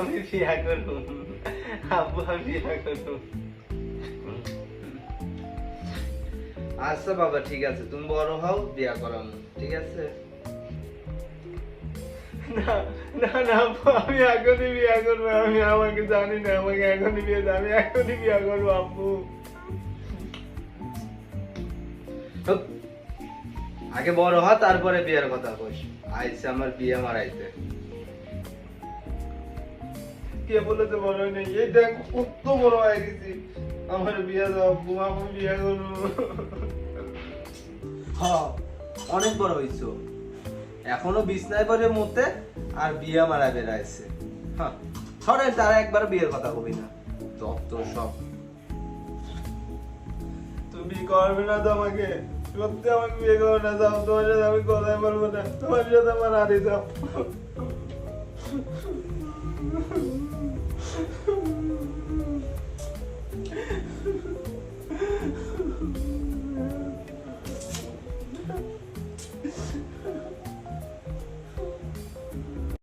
আমি বিয়া করব। আমি বিয়া করব। আচ্ছা বাবা ঠিক আছে। তুমি বড় হও বিয়া করাম। ঠিক আছে? না না না আমি এখনই বিয়া করব। আমি আমাকে জানি না আমাকে এখনই বিয়ে আমি এখনই বিয়া করব। আগে বড় হ তারপরে বিয়ের কথা কইস। আইসে আমার বিয়ে মারাইতে কে বলেছে বড় হয় নাই এই দেখ কত বড় হয়ে গেছি। আমার বিয়ে দাও আব্বু আমি বিয়ে করব হ অনেক বড় হইছো। এখনও বিছনায় পরে মতে আর বিয়া মারা বেড়াইছে হ্যাঁ তারা একবার বিয়ের কথা কবি না। তত্ত্ব সব। তুমি করবে না তো আমাকে? সত্যি আমাকে বিয়ে করো না যাও তোমার সাথে আমি কথাই বলবো না তোমার সাথে আমার হারিয়ে যাও